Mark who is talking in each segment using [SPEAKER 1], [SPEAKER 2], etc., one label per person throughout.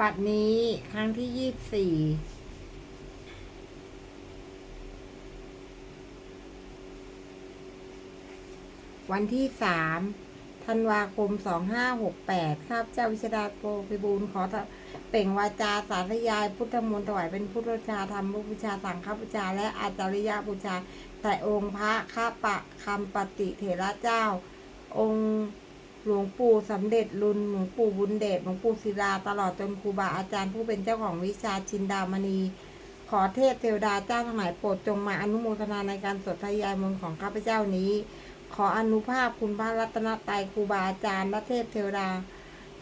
[SPEAKER 1] ปัดนี้ครั้งที่ยี่สิบสี่วันที่สามธันวาคมสองห้าหกแปดข้าพเจ้าวิชดาโกภิบูลขอเป่งวาจาสาธยาย พุทธมนต์ถวายเป็นพุทธชาธรรมบูชาสังฆบูชา และอาจาริยบูชา แต่องค์พระข้าปะคำปฏิเถระเจ้า องค์ หลวงปู่สำเร็จรุนหลวงปู่บุญเดชหลวงปู่ศิลาตลอดจนครูบาอาจารย์ผู้เป็นเจ้าของวิชาชินดามณี ขอเทพเทวดาเจ้าทั้งหลายโปรดจงมาอนุโมทนาในการสวดทยายมนต์ของข้าพเจ้านี้ ขออนุภาพคุณพระรัตนตรัยครูบาอาจารย์และเทพเทวดา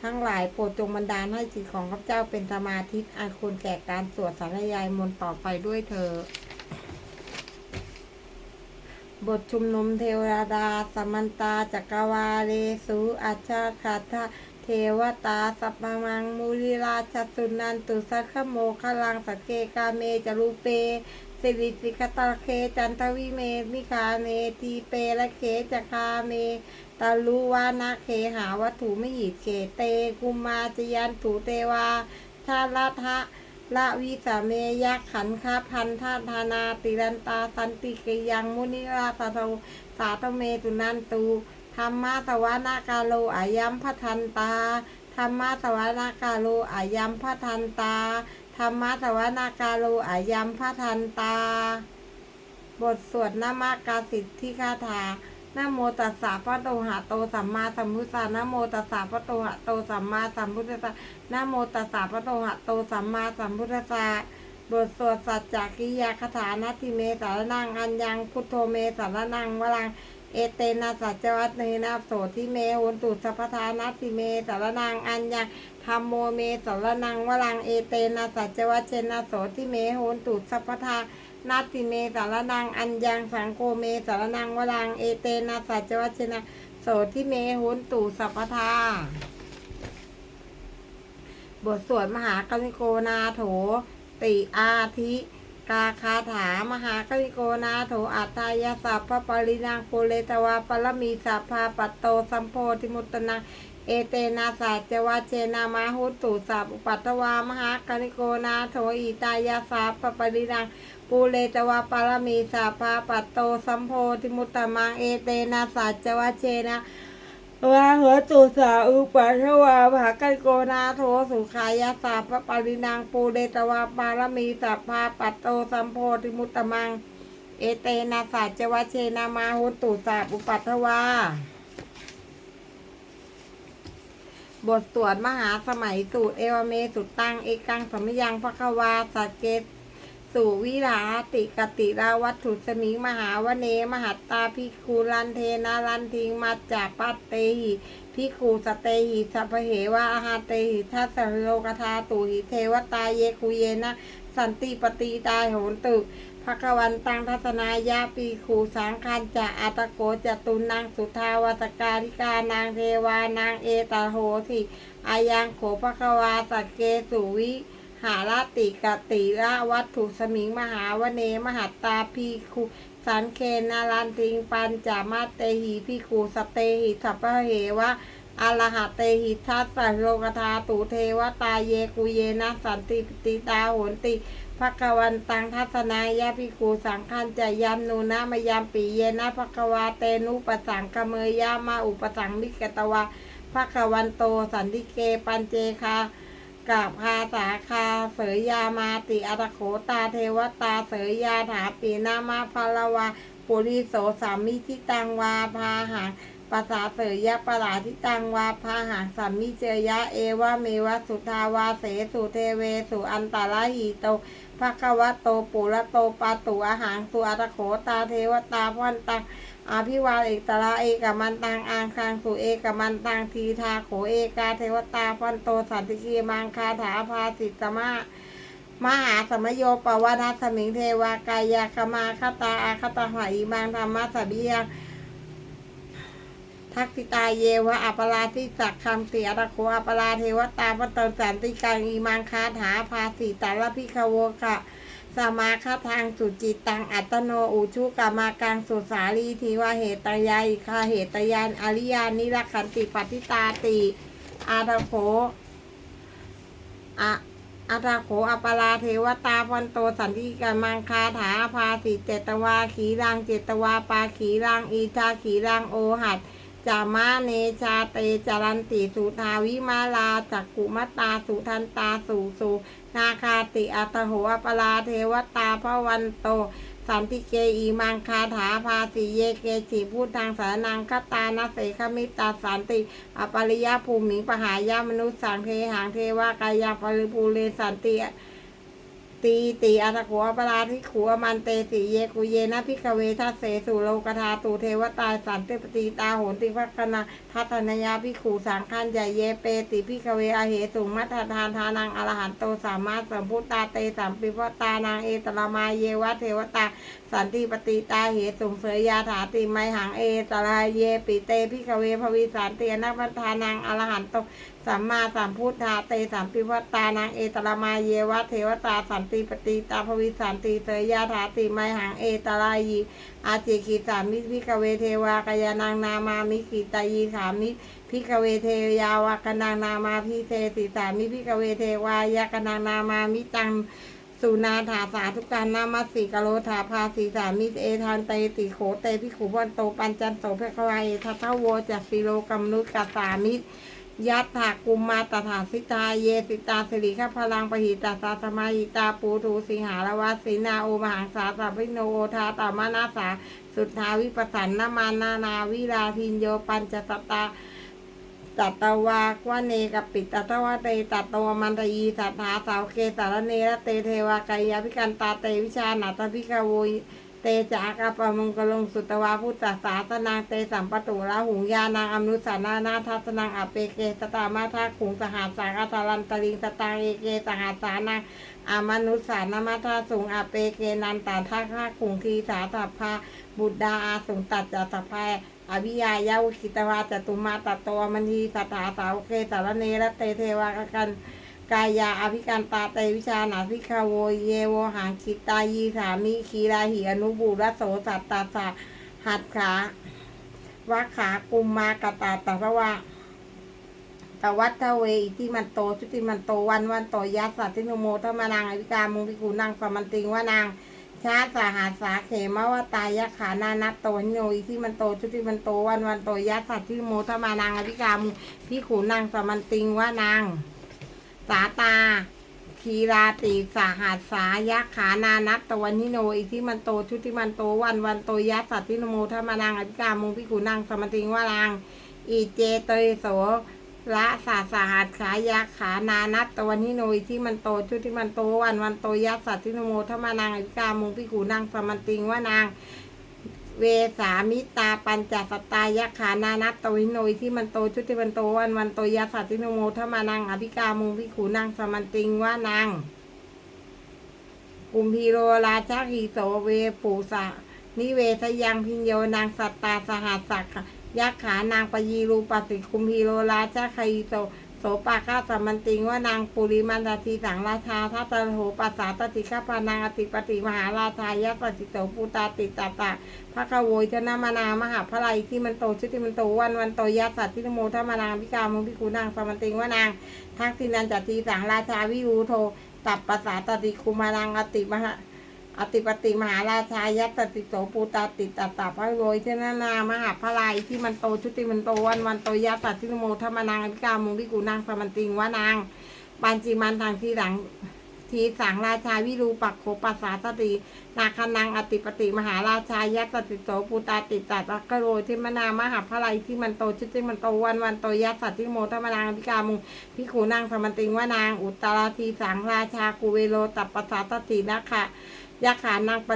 [SPEAKER 1] ทั้งหลายโปรดจงบันดาลให้จิตของข้าพเจ้าเป็นสมาธิอันควรแก่การสวดสาธยายมนต์ต่อไปด้วยเธอ บทชุมนุมเทวดาสมันตาจักรวาเลสุอาชาคาทะเทวตา สัพพมังมุริราชสุนันตุสัคขโมคลังสเกกาเมจรูเปสิริสิกตาเคจันทวิเมมิคาเมทีเปละเคจคาเมตาลุวานาเคหาวัตถุไม่หิตเขเตกุมาจยันตุเตวาชาลทะ ละวิสาเมยักขันคาพันธาธานาติรันตาสันติกยังมุนิราสาโทสาธเมตุนันตูธรรมะสวานากาโลอายัมพทันตาธรรมะสวานากาโลอายัมพทันตาธรรมะสวานากาโลอายัมพทันตา บทสวดนามากาสิทธิคาถา นะโมตัสสะพระโตหะโตสัมมาสัมพุทธัสสะนะโมตัสสะพระโตหะโตสัมมาสัมพุทธะนะโมตัสสะพระโตหะโตสัมมาสัมพุทธะบทสวดสัจจกิยาคาถานาทิเมสารนังอัญญังพุทโธเมสารนังวรังเอเตนะสัจวัตเนนะโสทิเมโหนตุสัพพทานาทิเมสารนังอัญญังธรรมโมเมสารนังวรังเอเตนะสัจวัตเชนะโสทิเมโหนตุสัพพทา นาติเมสารนัง อัญญังสังโฆเมสารนังวรังเอเตนะสัจวัชนะโสทิเมหุนตุสัพพทาบทสวดมหากริโกนาโถ ติอาทิ กาคาถามหากริโกนาโถอัตายาสัพพปรินังปุเรตวาปรมีสัพพาปัตโตสัมโพธิมุตนังเอเตนะสัจวัชเชนามาหุตุสัพปัตตวามหากริโกนาโถอิตายาสัพพปรินัง ปูเลตวาปารมีสาพาปัตโตสัมโพธิมุตตมังเอเตนะสัจวัชเชนะวาหัวตุสาอุปัชวาภากันโกนาโทสุขายาสาพปารินังปูเลตวาปารมีสาพาปัตโตสัมโพธิมุตตมัง เอเตนะสัจวเชนะมาหุตุสาอุปัทวาบทสวดมหาสมัยสูตรเอวเมสุตตังเอกังสมยังพระควาสัจเกต สุวิลาติกติราวัตถุสมิงมหาวเนมหัตตาพิคูลันเทนาลันทิงมาจาปัตเตหิพิคูสเตหิสัพเหวะอาหาเตหิทัสโลกธาตุหิเทวตาเยคุเยนะสันติปฏิตาโหนตุภควันตังทัศนายาปีขูสังคันจะอัตโกจตุนางสุทาวัตการิกานางเทวานางเอตาโหทิอายังโขภควาสักเกสุวิ หาลาติกติระวัตถุสมิงมหาวเนมหัตตาพีคุสันเคนาลันติงปัญจามาเตหิพิคูสเตหิสัพพเหวะอรหัตเตหิทัสสะโลกธาตุเทวตาเยกุเยนะสันติปติตาโหนติภควันตังทัศนายะพิคูสังคันจะยัมนูนะมยามปีเยนะภควาเตนุปสังกเมยามาอุปสังมิกตวาภควันโตสันติเกปัญเจคา กับพาสาคา เสยยามาติอัตโขตาเทวตา เสยยาถาปีนามาพลวาปุริโสสามิทิตังวาพาหังภาษาเสยยะปราทิตังวาพาหังสัมมิเจยะเอวะเมวะสุทาวาเสสุเทเวสุอันตาลหิโตภะควะโตปุระโตปาตุอาหังสุอัตโขตาเทวตาพันตัง อาภิวาเอกตระเอกมันตังอังคังสุเอกมันตังทีทาโขเอกาเทวตาพันโตสันติกีมังคาถาภาสิตมะมหาสมโยปวนาสมิงเทวากายาคมาคตาอาคตาหอิมังธรรมะสเบิยังทักษิตาเยวะอัปราทิสักคำเสียระโคอัปราเทวตาพันโตสันติกังอิมังคาถาภาสิตาลพิคโวคะ สมาคทางสุจิตตังอัตโนอุชุกามากังสุสาลีทีว่าเหตยายคาเหตยานอริยานิรักขันติปฏิตาติอาทโขอะอัตโขอปราเทวตาพันโตสันติกามังคาถาภาสิเจตวาขีรังเจตวาปาขีรังอีทาขีรังโอหัด จามาเนชาเตจารันติสุทาวิมาลาจักกุมตตาสุทันตาสุสุนาคาติอัตโหอปราเทวตาพระวันโต สันติเกอีมังคาถาภาสีเยเกจิพูดทางสานังคตานาเสขมิตาสันติ อปริยภูมิปหายามนุษย์สังเทหังเทวากายาปริภูเรสันติ ตีตีอัตโขอปราทิขัวมันเตสีเยกุเยนะพิกเวทัสเสสุโลกธาตูเทวตาสันติปตีตาโหนติพักนาทัตนยาพิขูสังขันใหญ่เยเปติพิกเวอาเหสุมัททานทานังอรหันโตสามารถสัมพุตตาเตสัมปิพตานางเอตละมาเยวะเทวตาสันติปฏิตาเหตุสุงเสยยาถาติไมหังเอตระเยปิเตพิกเวภวิสานเตียนักพัฒานังอรหันโต สัมมาสัมพุทธาเตสัมปิวัตตานางเอตระมาเยวะเทวตาสันติปฏิตาภวิสันติเสยยาถาติไมหังเอตระยีอาจิกิสามิพิกเวเทวากยานางนามามิกิตายีขามิพิกเวเทยาวากนางนามาพิเศษสิสามิพิกเวเทวายากนางนามามิจังสุนาถาสาธุการนามัสสีกโลถาภาสีสามิเอทานเตติโขเตพิขุพันโตปัญจันโสเพควายทัทโวจักสิโลกัมนุกัสสามิ ยัตถากุมมาตถาสิตาเยสิตาสิริขพลังปหิตาสาสมาหิตาปูทูสิงหารวาสีนาโอมหังสาสัพพิโนโอทาตามานาสา สุทธาวิปสันนามานานาวิราทินโยปัญจสตาตัตวากวเนกปิตตัตวะเตตัตวมันตยีสัทธาสาวเคสารเนระเตเทวากายาพิกันตาเตวิชานาตพิกาโวย เตจากะปะมงกลงสุตวาพุทธศาสนางเตสัมปตุระหุงยานางอนุสานานาทัสนางอเปเกสตามาทาขุงสหัสสาอัตลันตลิงสตางเอเกสหัสสานางอามนุสานามาทาสุงอเปเกนันตาทักขขุงคีสาสัพพาบุตรดาอาสุงตัดจัตสัพพาอภิยายาวกิตวาจตุมาตตวมณีสัทธาสาวเกสารเนรเตเทวากัน กายาอภิการตาเตวิชานาภิกขโวเยโวหังคิตายีสามิคีราหิอนุบุระโสสัตตาสะหัดขาวัขากุมมากตาตะวะตวัตทเวอิติมันโตชุติมันโตวันวันโตยัสสัตตินุโมทมานางอภิกามุงพิกูนางสมันติงว่านางชาสาหาสาเขมวตายะขานานัตโตหิโนอิที่มันโตชุติมันโตวันวันโตยัสสัตทิโมทมานางอภิกามุพิขูนางสมันติงว่านาง สาตาคีราติสาหัสสายะขานานัตตวันนิโน อิที่มันโต ชุติมันโต วันวันโตยัสสัตทิโมทมานางอภิกามุงพิขูนางสมติงวานางอีเจเตยโสละสาสาหัสขายะขานานัตตวันนิโนอิที่มันโต ชุติมันโต วันวันโตยัสสัตทิโมทมานางอภิกามุงพิขูนางสมติงวานาง เวสามิตาปัญจสตตายะขานานัตตวิโนยที่มันโตชุติมันโตวันวันโตยะสัตติโนโมทมานังอภิกามุงพิขูนางสมันติงว่านางกุมพีโรราชาคีโสเวปูสะนิเวทยังพิญโยนางสัตตาสหัสสักยักขานางปยีรูปสิคุมพีโรราชาคีโส ปาคาสมันติงว่านางปุริมันตทีสังราชาทัตโหปัสสาตติฆาพานางอติปติมหาราชายะปฏิโสปูตาติตาตาพระกโวยชนะมานามหาพระไลที่มันโตชุติมันโตวันวันโตยัสสัตทิโมทมานางพิกามุพิคูนางสมันติงว่านางทักษินันจัตตีสังราชาวิรูโทตับปัสสาตติคุมานางอติมหา อติปติมหาราชายัตติโสปูตาติตาตาพระโวยชนะนามหาพระไลที่มันโตชุติมันโตวันวันโตยัสสัตทิโมทมนางพิกามุพิคูนางสมันติงว่านางปัญจิมันทางที่หลังทีสังราชาวิรูปักโขปัสสาสตินาคนังอติปติมหาราชายัตติโสปูตาติจัตตะกโรที่มนามหาพระไลที่มันโตชุติมันโตวันวันโตยัสสัตติโมทมนางพิกามุงพิขูนางสมันติงว่านาง อุตตราทีสังราชากุเวโลตัปปสาตตินะคะ ยะขานางป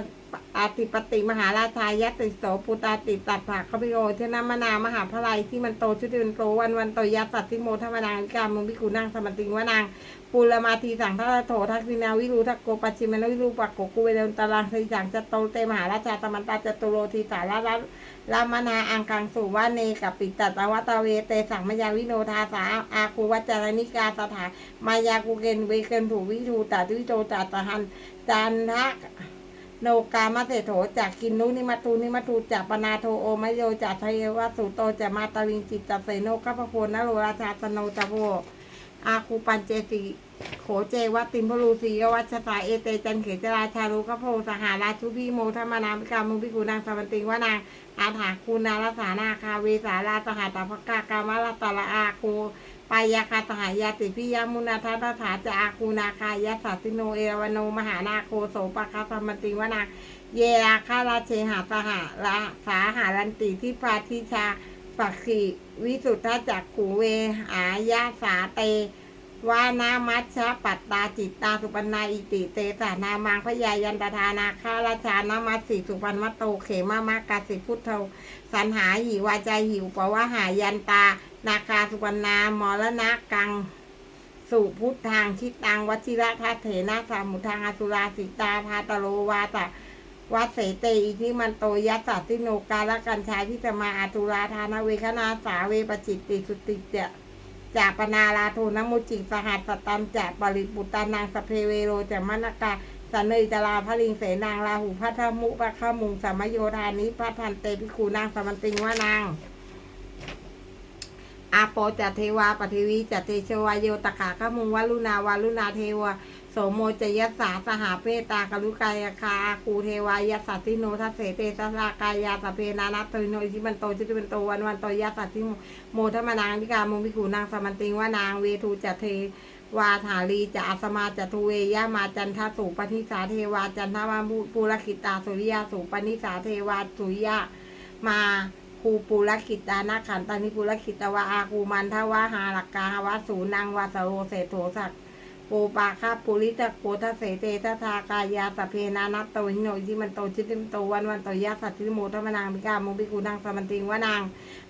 [SPEAKER 1] อาติปติมหาราชายัตติโสปูตาติตัตถะคพิโรที่นามนามหาพระไลที่มันโตชุติมันโตวันวันโตยัสสัตติโมทมนางพิกามุงพิขูนางสมติงว่านางปุรมาทีสังทัตโถทักษินาวิรูทักโกปัจฉิมนวิรูปักโกกุเวเดนตารังสีสังจตโตเตมหาราชาตมันตาจตุโรทีสารารัลามนาอังคังสุวาเนกับปิตตตวัตเวเตสังมยาวิโนทาสาอาคูวัจารนิกาสถามายากุเกนเวเกนถูวิทูตาทิวิโตตาตหัน จันทะโนกามะเสโถจากกินนุนิมัตูนิมัตูจากปนาโทโอมโยจากทะเยวะสุโตจากมาตาวิงจิตจัเสโนกัปปโพนโรราชาสโนตะโวอาคูปันเจติโขเจวัติมพลูสีวัชสาเอเตจันเขจราชารุกโพสหาราชุพีโมธรรมนามิกามุพิกุนางสวันติงวานางอาถาคูนาลสานาคาเวสาราสหตาภกากามลตละอาคู ปายาคาสหายาติพิยามุนาทัตถาจะอาคูนาคายาสัติโนเอรวโนมหานาโคโสปะคาสมติวนาเยราคาราเชหาสหาละสาหารันติที่พาทิชาปักขีวิสุทธจักขูเวหายาสาเต วานามัชชะปัตตาจิตตาสุปนาอิติเตสานามังพยายันตทานาคาราชานามัสสิสุปันมัตโตเขมามากาสิพุทโธสันหาหิวาจาหิวปวะหายันตา นาคาสุปนามรณะกังสู่พุทธังชิตังวชิระทัตเถนะสามุทังอสุราสิตาพาตโลวาตะวัดเสเตอิทิมันโตยัสสะติโนกาลกันชายที่จะมาอาตุราธานเวคนาสาเวปจิตติสุติเจ จากปนาลาโทนมุจิสหัสสตันจากปริปุตตานางสเพเวโรจามนกาสันเนยจลาพลิงเสนางราหูพัทธมุปะขมุงสมโยธานิพัทันเตพิคูนางสมันติงว่านางอาโปจัตเทวาปฏิวิจัตเทชวายโยตกาขมุงวัลุนาวาลุนาเทวะ โสโมจยัสสาสหาเพตากรุกายคาคูเทวายัสสติโนทัสเสเตสลากายาสเพนานัตเตโนอิทิมันโตจิตมันโตวันวันโตยัสสติโมโมทมนางพิกามุพิขูนางสมันติงว่านางเวทูจะเทวาถาลีจะอัสมาจะทุเวยามาจันทสุปนิสาเทวาจันทวามุปุรคิตาสุริยาสุปนิสาเทวาสุริยามาคูปุรคิตานาขันตานิปุรคิตวาอาคูมันทวาหาลักกาวาสูนังวาสโรเศโถสัก ปูปาคาปุริตะโกทะเสเตทะทากายาสเพนานัตโตหิโนยิมันโตชิติมโตวันวันโตยะสัตติโมทมนางพิกามุพิขูนางสมันติงว่านาง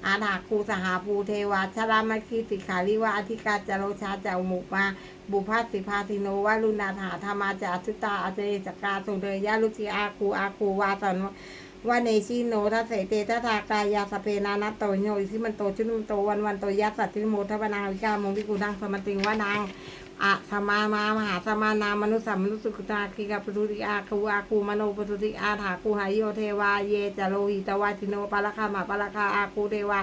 [SPEAKER 1] อาถาคูสหาภูเทวาชรามคีสิขาลิวาอธิกาจโรชาเจ้าหมุมาบุพาสิพาติโนวาลุนาถาธรรมาจาทุตาอาเจจกาสุเดยาลุจิอาคูอาคูวาสันว่าเนชิโนทัสเสเตทัทากายาสเพนานัตโตโยอิทิมันโตชุนโตวันวันโตยัสสัตติโมทวนาวิกามงวิกุดังสมติงวานาง อะสมามามหาสมานามนุสัมมนุสุขตาคิกาปทุติอาคูอาคูมโนปทุติอาถาคูหายโยเทวาเยจโลหิตวาจิโนปะละคามาปะละคาอาคูเทวา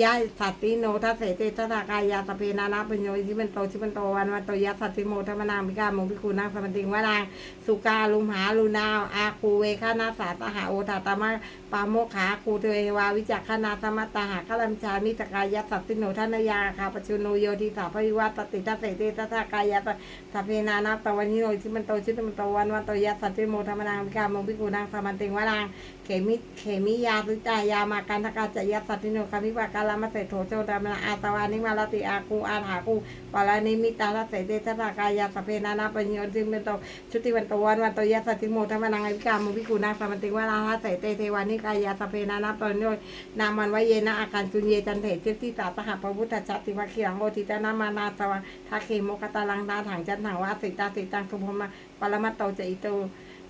[SPEAKER 1] ยะสัตติโนทัสเสเตทัตากายาสพเพนานาปัญโยที่เป็นโตชิเป็นโตวันวันโตยัสสัตติโมทมนางมิกาโมพิคูนางสมันติงวานางสุกาลุมหาลุนาวอาคูเวคานาสาตหาโอตาตมะปาโมขาคูเทวาวิจักขนาสมัตตหาคลัมชานิสกายาสัตติโนทนายาคาปชุโนโยทิสาพวิวัตติทัสเสเตทัตากายาสพเพนานาตวันโนที่เป็นโตชิเป็นโตวันวันโตยัสสัตติโมทมนางมิกาโมพิคูนางสมันติงวานางเขมิเขมิยาสุจายามากันทกาจยสัตติโนคามิปากาลามาเสโถโจดามนาอาตวานิมาลติอาคูอาถาคูปาลานิมิตาทัสเสเตทัตากายาสเพนานาปัญโยทิเป็นตชุติวันตวันวันตยสสติโมทมนังอวิกามุพิกุนาสมันติวาราหะเสเตเทวานิกายาสเพนานาปโนยนามันวเยนะอาการจุนเยจันเถเจติตาสหพระพุทธจัตติวะเขียงโอติตานามานาสวะทาเคโมกตาลังนาถังจันถังวาสิตาสิตังสุภมาปรมัตโตจะอิโต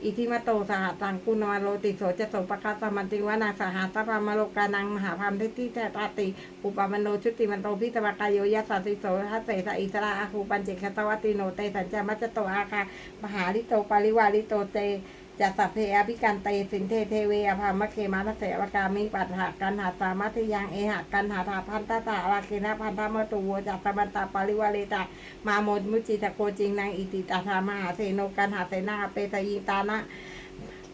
[SPEAKER 1] อิทิมาโตสหตังกุณมาโลติโสจะโสปะคาสมันติวานาสหัสพามโลกานังมหาพามทิติแตตาติอุปมโนชุติมันโตพิตวกายโยยะสสติโสทัสเสสอิสระอาคูปัญเจคตวัติโนเตสัญจามัจโตอาคามหาลิโตปาริวาลิโตเต จัสสพเพอภิกันเตสินเทเทเวอภามะเคมาทเสวกามิปัฏฐากันหาสามัทยังเอหะกันหาถาพันตตาอาเกนะพันธมตุโวจัตตบันตาปาริวาเลตามาโมดมุจิตะโกจิงนางอิติตาธามหาเสโนกันหาเสนาเปตยิตานะ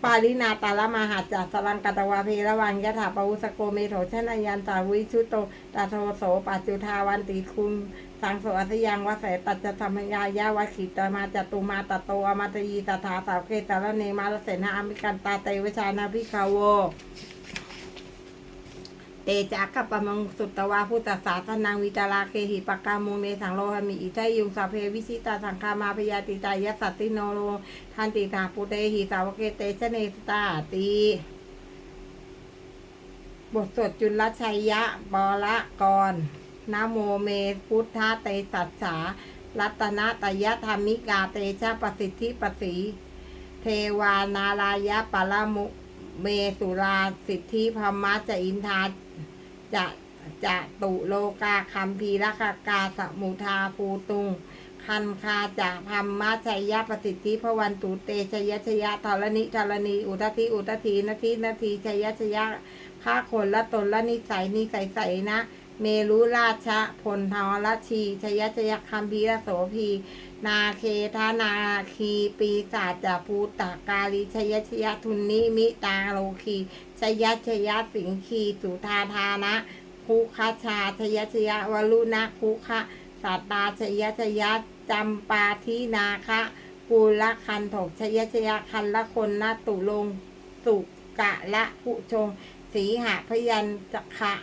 [SPEAKER 1] ปาลินาตาละมหาจัสลังกตวาเพระวังยะถาปวุสโกเมโถชนยันตาวิชุโตตาโทโสปัจจุทาวันติคุณ สังโสอัสยังวะเสตัจจธรรมยายาวะขิตมาจตุมาตโตอมาตยีตถาสาวเกตระเนมาลเสนาอมิกันตาเตวชานาพิคาโวเตจักขปมังสุตวาพุทธศาสนังวิตาราเคหิปกามุเมสังโลหมิอิทายุงสาเพวิชิตาสังคามาพยาติตายัสสติโนโลทันติตาปุเตหิสาวเกเตชเนสตาตีบทสวดจุลชัยยะบอละกร นะโมเม พุทธเตสัสสารัตนตยธรรมิกาเตชะปสิทธิปสีเทวานารายะปะรมุเมสุราสิทธิพมะจะอินทาจะจะตุโลกาคัมภีรคกกาสมุทาภูตุง คันคาจะพัมมาชัยยะปสิทธิพวันตุเตชยชยะธรณิธรณี อุทธิอุทธีนาทีนาทีชยชยะฆ่าคนละตนละนิสัยนิสัยใสนะ เมรุราชพลทรชีชยชยคัมพีรโสพี นาเคธานาคีปีศาจจภูตากาลิชยชยทุนนิมิตาโลคีชยชยสิงคีสุธาธานะคุคชาชยชยวลุนะคุคะสัตตาชยชยจำปาทินาคะกุลคันถกชยชยคันละคนนาตุลงสุกะละผู้ชง สีหะพยัญจักขะ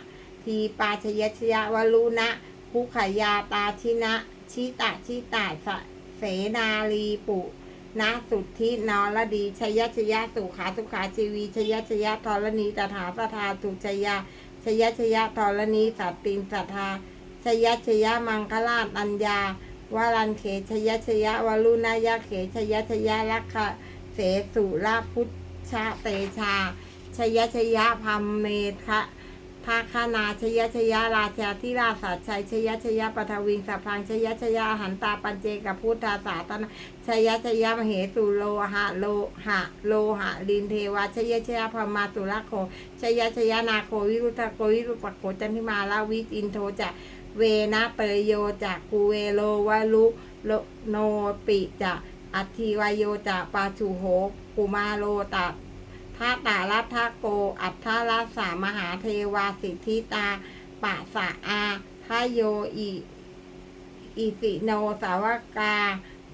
[SPEAKER 1] ทีปาชยชยวลุนะคุขยาตาชินะ ชิตะชิตะสะเสนาลีปุนะสุทธินอรดีชยชยสุขาสุขาชีวีชยชยธรณีตถาสทาสุชยาชยชยธรณีสัตตินสัทธาชยชยมังคลาตัญญาวารันเขชยชยวลุนายะเขชยชยลักขะเสสุราพุทธเตชา ชยชยพัมเมทะ ภาคนาชยชยาราชาธิราชสัจชัยชยชยปทวิงสัพพังชยชยาหันตาปัญเจกับพุทธาสาตนะชยชยมเหสุโลหะโลหะโลหะลินเทวาชยชยพมาสุรโคชยชยนาโควิรุตโควิรุปโคจันทิมาลาวิจินโทจะเวนะเตยโยจากกูเวโลวาลุโลโนปิจะอัติวายโยจะปาชูโหกุมาโลตะ ท่าตาลัทธโก อัทธาลัสามหาเทวาสิทธิตาปะสะอาทาโยอิอิสิโนสาวกา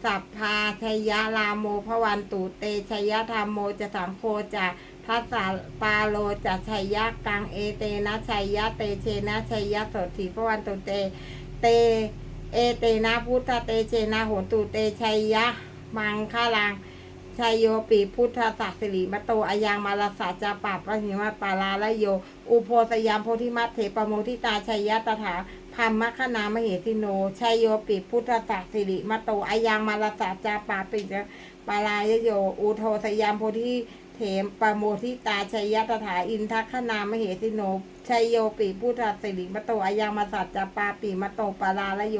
[SPEAKER 1] สัพพาชยาลาโมพวันตุเตชยธรรมโมจะสังโคจะทัสสะปาโลจะชัยยะกังเอเตนะชัยยะเตเชนะชัยยะสดถีพวันตุเต เต เอเตนะพุทธเตเชนะโหนตุเตชัยยะมังคลัง ชายโยปีพุทธศักดิ์สิริมาโตอายังมาลาสาจาปาปะหิมาปาลาละโย อุโพสยามโพธิมัตเถปโมทิตาชัยยะตถาพัมมคณามเหติโนชัยโยปีพุทธศักดิ์สิริมาโตอายังมาลาสาจาปาปิจปาลายโย อุโทสยามโพธิ เถมปโมทิตาชัยยะตถาอินทัคนามเหติโนชัยโยปีพุทธสิริมโตอายังมาสัจจาปาปิมโตปาลาละโย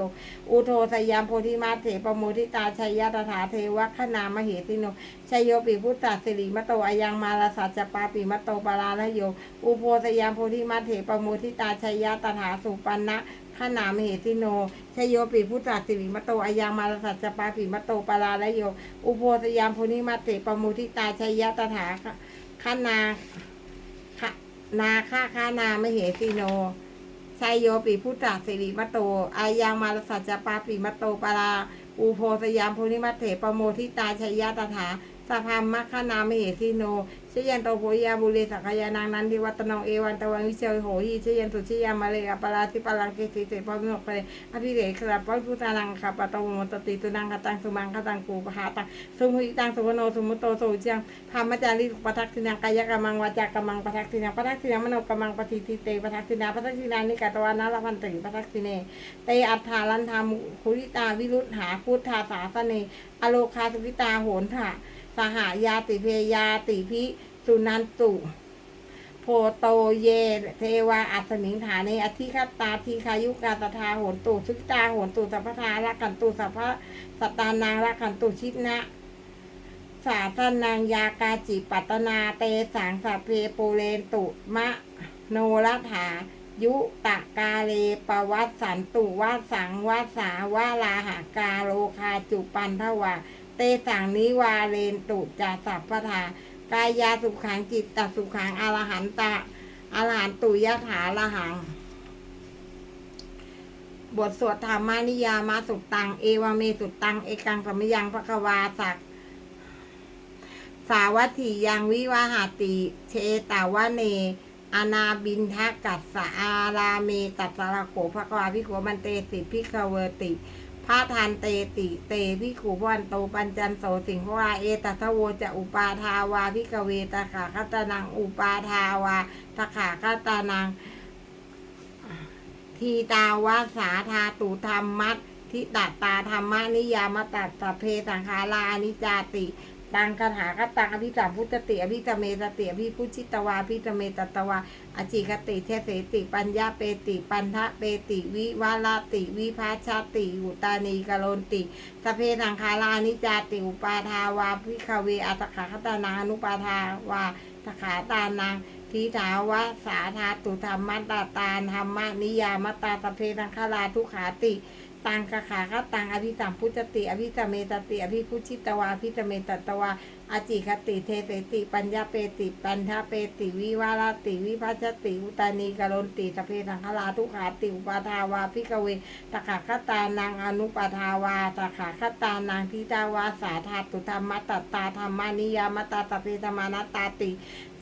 [SPEAKER 1] อุโทสยามโพธิมาเถปโมทิตาชัยยะตถาเทวคณามเหติโนชัยโยปิพุทธสิริมโตอายังมาลสัจจปาปิมโตปาราละโย อุโพสยามโพธิมาเถปโมทิตาชัยยะตถาสุปันนะ ขนามเหติโนชัยโยปิพุทธสิริมะโตอายังมาลสัจจปาปิมะโตปาราลโย อุโพสยามโพธิมาเถปโมทิตาชัยยะตถาขนานาคาคานามเหติโนชัยโยปิพุทธสิริมะโต อายังมาลสัจจปาปิมะโตปาราอูโพสยามโพนิมัตเถปโมทิตาชัยยะตถาสะพามมัคคณามเหสิโน ชยันโตโพยาบุเรสักยานางนันทิวัตนองเอวันตะวันวิเชยโหหิชยันสุชยามาเลยอปาราธิปาลังเกสิเตปมิโนกเลยอภิเรกขลับปะพุทธานังขับปะตวมตติตุนังคตังสุมังคตังกูปะหาตังสุมุตังสุวโนสุมุโตโสุจังธรรมจาริปทักษินังกายกรรมังวาจากรรมังปทักษินังปทักษินังมโนกรรมังปฏิทิเตปทักษินาปทักษินานิกตวานาลพันติปทักษิเนเตอัฏฐาลันธามุคุริตาวิรุธหาพุทธาสาสเนอโลคาสุวิตาโหนถะ สหายาติเพยาติพิสุนันตุโพโตเย เทวาอัศมิงฐาเนอธิคตาทีคายุกาตถาโหนตุสุขิตาโหนตุสัพพทาละกันตุสัพพะสตานางละกันตุชิตนะสาสนังยากาจิปัตนาเตสังสัพเพปูเรนตุมะโนรัฐายุตะกาเลปวัตสันตุวาสังวาสาวาลาหากาโลคาจุปันทวา เตสังนิวาเรนตุจาสัพพทากายาสุขังจิตตสุขังอรหันตะอรหันตุยะถาละหัง บทสวดธรรมานิยามาสุตัง เอวาเมสุตัง เอกังสมยังพระควาสักสาวัตถียังวิวาหาติเชตาวะเนอนาบินทักกัสสะอาราเมตัสสะโขภควาพิโขมันเตติพิคเวติ พระทานเตติเตพิขูพวันโตปัญจันโสสิงห์วาเอตัทโวจะอุปาทาวาพิกเวตขาคตานังอุปาทาวาตขาคตานัง ทีตาวาสาธาตุธรรมัตทิตาตาธรรมนิยามตัสสเพสังขารานิจจาติ ตังคาถากตังอภิสัมพุทธติอภิสเมสติอภิพุชิตวาอภิสเมตตวาอจิคติเทเสติ ปัญญาเปติ ปันทะเปติ วิวาลาติ วิภาชาติอุตานีกโลนติสเพสังขารานิจาติอุปาทาวาพิคเวอัตขาคตานานุปาทาวาตขาตานังททีถาวะสาธาตุธรรมตาตาธรรมนิยามตาตะเพทังคาราทุขาติ ตังกะขาคตังอภิสัมพุจติอภิสเมตติอภิพุชิตวาอภิสเมตตวาอาจิคติเทเสติ ปัญญาเปติปัญญาเปติวิวาลติวิภัชติอุตานีกรนติสเพสังคลาทุขาติอุปาทาวาพิกเวตขาคตานังอนุปาทาวาตขาคตานังทิตาวาสาธาตุธรรมตตตาธรรมานิยามตาตเพธรรมานตาติ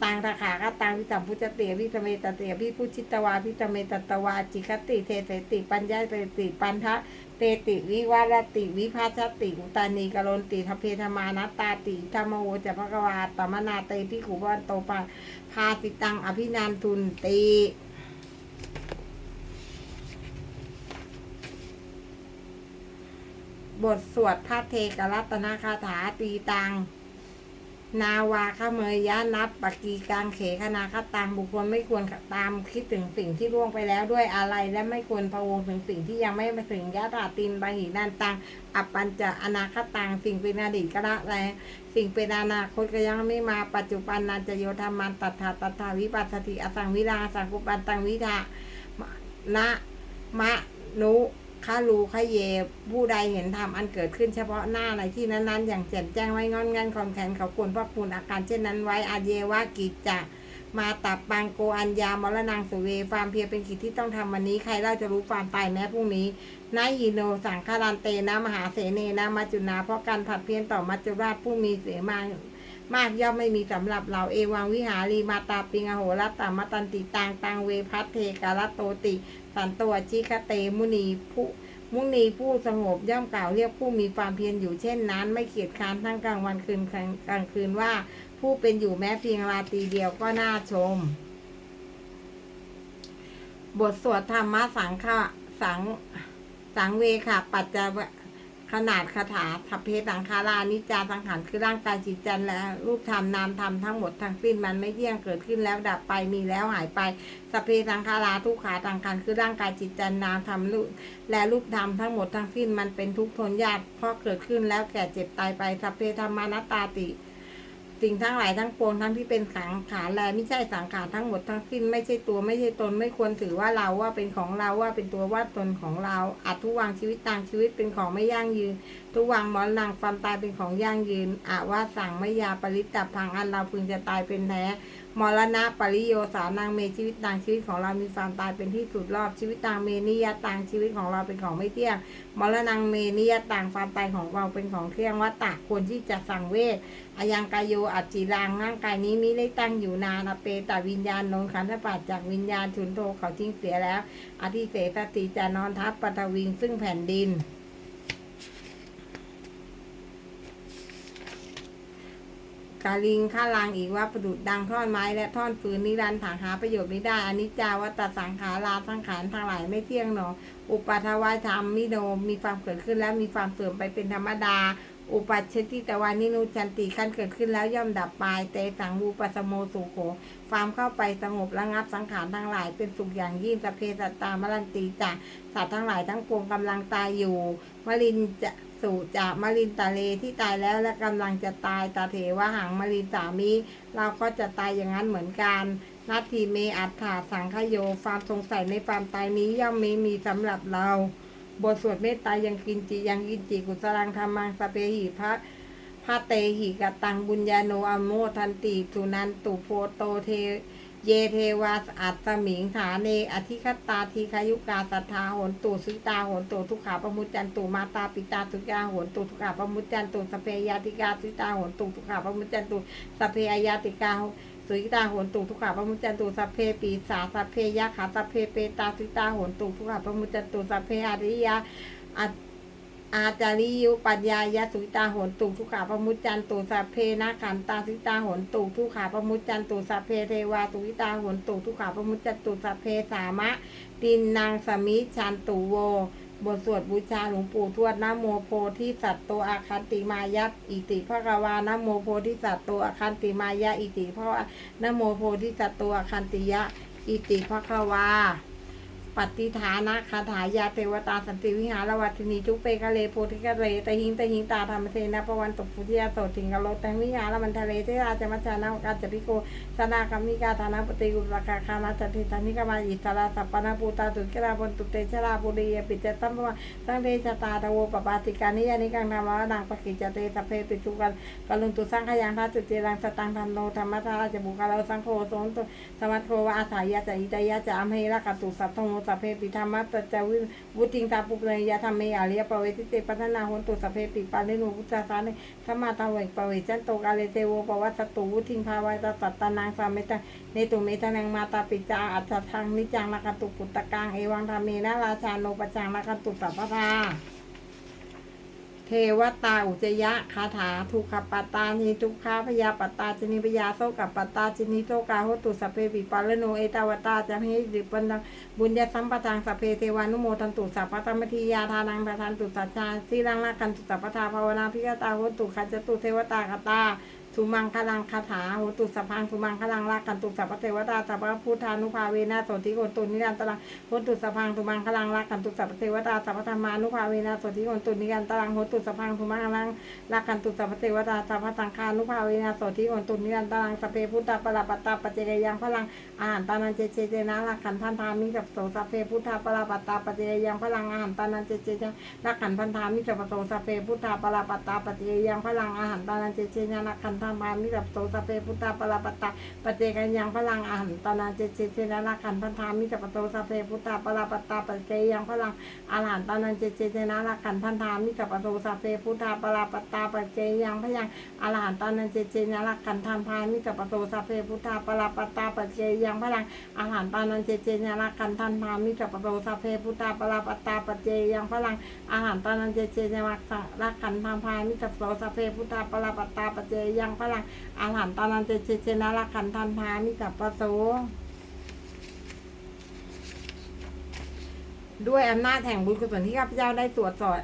[SPEAKER 1] ตังตขาคตังวิสัมพุจติอภิสเมตเติอภิพุชิตวาอภิสเมตตวาจิคติเทเสติปัญญาเปติปัญทะเตติวิวารติวิภาชติอุตานีกรนติทเพธมานัตตาติธรรมโวจะพะกวาตมนาเตพิขุวันโตปาพาสิตังอภินันทุนติบทสวดพระเทกรัตนคาถาตีตัง นาวาขเมยยะนับปกีกังเขคณาคตังบุคคลไม่ควรตามคิดถึงสิ่งที่ล่วงไปแล้วด้วยอะไรและไม่ควรพะวงถึงสิ่งที่ยังไม่มาถึงยะถาตินบาหินันตังอัปปัญจะอนาคตังสิ่งเป็นอดีตก็ละแลสิ่งเป็นอนาคตก็ยังไม่มาปัจจุบันนันจะโยธรรมันตัทธาตัทธาวิปัสสติอสังวิราสังกุปันตังวิทานะมะนุ คารูข้าเยผู้ใดเห็นธรรมอันเกิดขึ้นเฉพาะหน้าในที่นั้นๆ อย่างแจ่มแจ้งไว้งอนงันความแข็งเขาควรพระคุณอาการเช่นนั้นไว้อาเยวะกิจจะมาตับปังโกอัญญามรณงสุเวความเพียรเป็นกิจที่ต้องทำวันนี้ใครเล่าจะรู้ความตายแม้พรุ่งนี้นายิโนสังฆารันเตนะมหาเสเนนะมัจจุนาเพราะการผัดเพี้ยนต่อมัจจุราชผู้มีเสมามากย่อมไม่มีสำหรับเราเอวังวิหารีมาตาปิงอโหรัตตามตันติตังตังเวพัทเทกาลโตติ สันตัวจิคเตมุนีผู้มุนีผู้สงบย่อมกล่าวเรียกผู้มีความเพียรอยู่เช่นนั้น ไม่เกียจค้านทั้งกลางวันคืนกลางคืนว่า ผู้เป็นอยู่แม้เพียงราตรีเดียวก็น่าชม บทสวดธรรมะสังฆะสังสังเวค่ะปัจจ ขนาดคาถาทัพเพสังขารานิจจาสังขารคือร่างกายจิตใจและรูปธรรมนามธรรมทั้งหมดทั้งสิ้นมันไม่เที่ยงเกิดขึ้นแล้วดับไปมีแล้วหายไปสัพเพสังขาราทุกขาสังขารคือร่างกายจิตใจนามธรรมและรูปธรรมทั้งหมดทั้งสิ้นมันเป็นทุกข์ทนยากเพราะเกิดขึ้นแล้วแก่เจ็บตายไปสัพเพธรรมานัตตาติ สิ่งทั้งหลายทั้งปวงทั้งที่เป็นสังขารและไม่ใช่สังขารทั้งหมดทั้งสิ้นไม่ใช่ตัวไม่ใช่ตนไม่ควรถือว่าเราว่าเป็นของเราว่าเป็นตัวว่าตนของเราอัตทุวังชีวิตต่างชีวิตเป็นของไม่ยั่งยืน ทุวังมรณงความตายเป็นของยั่งยืนอาว่าสั่งไม่ยาปริตตพังอันเราพึงจะตายเป็นแท้ มรณะปริโยสานางเมชีวิตต่างชีวิตของเรามีความตายเป็นที่สุดรอบชีวิตต่างเมนิยต่างชีวิตของเราเป็นของไม่เที่ยงมรณงเมนิยต่างความตายของเราเป็นของเที่ยงวัตตะควรที่จะสังเวทอายังกายโยอัจจิรังร่างกายนี้มิได้ตั้งอยู่นานอเปตวิญญาณนงขันธปัจจากวิญญาณฉุนโทเขาทิ้งเสียแล้วอธิเสสติจะนอนทับปฐวิงซึ่งแผ่นดิน กาลิงข้าลังอีกว่าประดุดดังท่อนไม้และท่อนฟืนนิรันถางหาประโยชน์ไม่ได้อนิจจาวัตสังขาราสังขารทั้งหลายไม่เที่ยงหนอ อุปาทวายธรรมมิโนมีความเกิดขึ้นแล้วมีความเสื่อมไปเป็นธรรมดา อุปัชชติตวานินุจันติขั้นเกิดขึ้นแล้วย่อมดับไปเตสังวูปัสโมสุโขความเข้าไปสงบระงับสังขารทั้งหลาย เป็นสุขอย่างยิ่งสเพสัตตามรันตีจะสัตว์ทั้งหลายทั้งปวงกำลังตายอยู่มลินจะ สู่จากมลินตาเลที่ตายแล้วและกำลังจะตายตาเถวะหังมลินสามี เราก็จะตายอย่างนั้นเหมือนกันนาทีเมอัฏฐาสังขโยความสงสัยในความตายนี้ย่อมไม่มีสำหรับเรา บทสวดเมตตายังกินจิยังกินจิกุสลังธรรมังสเปหิพระพระเตหิกตังบุญญาโนอโมทันติสุนันตุโพโตเท เยเทวาอัตมิงฐานเนอธิคตาทีคายุกาสัทธาโหนตุสุตาโหนตุทุกขาปมุจจันตุมาตาปิตาสุกาโหนตุทุกขาปมุจจันตุสเพยาติกาสุตาโหนตุทุกขาปมุจจันตุสเพยาติกาสุตาโหนตุทุกขาปมุจจันตุสัพเพปีสาสเพยะขาสเพเปตาสุตาโหนตุทุกขาปมุจจันตุสัพเพอาริยาอัต อาจาริยุปัญญายสุตาโหนตุทุขาปมุจจันตุสัพเพนะขันตาสุตาโหนตุทุขาปมุจจันตุสัพเพเทวาสุวิตาโหนตุทุขาปมุจจันตุสัพเพสามะ ตินนางสมิชันตุโว บทสวดบูชาหลวงปู่ทวดนโมโพธิสัตว์โตอาคันติมายัตอิติภะกวานโมโพธิสัตว์โตอาคันติมายะอิติภะวะนโมโพธิสัตว์โตอาคันติยะ อิติภะคะวา ปฏิฐานะคาถายาเทวตาสันติวิหารวัตินีทุกเปกะเลโพธิกะเลตะหิงตะหิงตาธรรมเทนะปวันตกพุทธิยาโสติงกะโลตังวิหารมันทะเลเทราจมัจจานากัจจพิโกสนากรรมิกาธานาปฏิกุลกาคามาจติธานิกามาอิสระสัปปนาปูตาตุกราบนตุเตชราปุริยปิจตัมปะสังเทชตาตะโวปปาติกานิยานิกังนามะนังปกิจเตสพเพปิจุกันกลุงตุสังขยังทัตุเจรังสตังธันโนธรรมทาราจบุกาสังโฆสนตุสมัตโควะอาสายะจะอิตยะจะอัมเหระกตุสัตโตสัพเพปิธรรมะตจวิวุติงตาปุปเรยาธรรมเมอาเรียปเวทิเตปัฒนาหนตุสัพเพปิปานิโนพุทธาสานิธรรมาตาเวกปเวจันโตกาเลเตโวปวัตตุวุติงภาวะตสัตตานางสามิตาเนตุเมตนังมาตาปิจาอัจฉังนิจังนักตุปุตตะกังเอวังธรรมเมนะราชาโนปจังนักตุสัพพทา เทวตาอุจยะคาถาทุกขปตานีทุกขาพยาปตาจนิพยาโซกับปตาจินิโซกาโหตุสเพปิปาลโนเอตาวตาจะให้ดิปันบุญญาสัมปทางสเพเทวานุโมทันตุสัพพะธรรมทิยาทานังประทานตุสัจจาสีรังละกันตุสัพพทาภาวนาพิกตาโหตุขัจตุเทวตาคตา สุมังคลังคาถาโหตุสัพพังสุมังคลังละกันตุสัพพะเทวตาสัพพะพุทธานุภาเวนะโสติโกตุนิรันตรังโหตุสัพพังสุมังคลังละกันตุสัพพะเทวตาสัพพะธรรมานุภาเวนะโสติโกตุนิรันตรังโหตุสัพพังสุมังคลังลักขันตุสัพพะเทวตาสัพพะสังฆานุภาเวนะโสทิโอนตุนิรันตรังสพเพพุทธาปราปตาปัจเจกยังพลังอาหารตานันเจเจเจนะลักขันพันธามิกับโสสัพเพพุทธาปราปตาปัจเจกยังพลังอาหารตานันเจเจเจลักขันพันธามิกับโสสัพเพพุทธาปราปตาปัจเจกยังพลังอาหารตานันเจเจเจลักขันธามิกับโสสัพเพพุทธปราปตาปัจเจกยังพลังอาหารตนันเจเจเจนลักขันพันธามิกับโสสัพเพพุทธปราปตาปเจยังพลังอาหารตนันเจเจเจนะลักขันพันธามิกับโสสัพเพพุทธปราปตาปเจยังพยังอรหันตานันเจเจนะลักขันธันพามิกับปโตสัพเพพุทธาปราปตาปเจยังพลังอรหันตานันเจเจนะลักขันธันพามิกับปโตสัพเพพุทธาปราปตาปเจยังพลังอาหารตานันเจเจนะลักขันธันพามิกับปโตสัพเพพุทธาปราปตาปเจยังพลังอาหารตานันเจเจนะลักขันธันพามิกับปโตด้วยอำนาจแห่งบุญกุศลที่ข้าพเจ้าได้ตรวจสอบ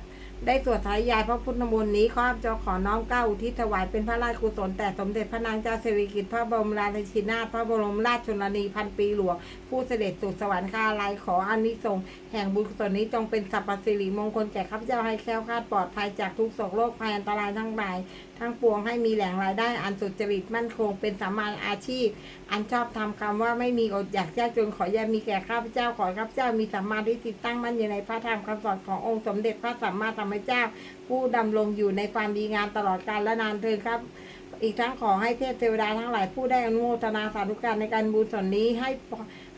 [SPEAKER 1] ได้ตรวจสายยายพระพุทธมนต์นี้ข้าพเจ้าขอน้อมเก้าอุทิศถวายเป็นพระราชกุศลแต่สมเด็จพระนางเจ้าสิริกิติ์พระบรมราชินีนาถพระบรมราชชนนีพันปีหลวงผู้เสด็จสู่สวรรคาลัยขออานิสงส์แห่งบุญกุศลนี้จงเป็นสัพพสิริมงคลแก่ข้าพเจ้าให้แคล้วคลาดปลอดภัยจากทุกโศกโรคภัยอันตรายทั้งหลายทั้งปวงให้มีแหล่งรายได้อันสุจริตมั่นคง เป็นสามัญอาชีพ อันชอบทำคำว่าไม่มีอดอยากยากจนขออย่ามีแก่ข้าพเจ้าขอข้าพเจ้ามีสัมมาทิฏฐิตั้งมั่นอยู่ในพระธรรมคำสอนขององค์สมเด็จพระสัมมาสัมพุทธเจ้า ผู้ดำรงอยู่ในความดีงามตลอดกาลและนานเทินครับอีกทั้งขอให้เทพเทวดาทั้งหลายผู้ได้อนุโมทนาสาธุการในการบูชานี้ให้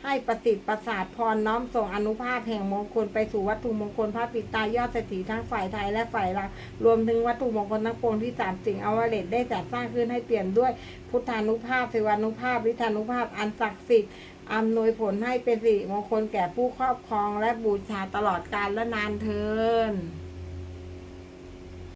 [SPEAKER 1] ให้ประสิทธิ์ประสาทพรน้อมส่งอนุภาพแห่งมงคลไปสู่วัตถุมงคลพระปิตายอดเศรษฐีทั้งฝ่ายไทยและฝ่ายลาวรวมถึงวัตถุมงคลทั้งปวงที่สามสิ่งอวเลตได้จัดสร้างขึ้นให้เปลี่ยนด้วย พุทธานุภาพเทวานุภาพวิธานุภาพอันศักดิ์สิทธิ์อำนวยผลให้เป็นสิริมงคลแก่ผู้ครอบครองและบูชาตลอดกาลและนานเทิน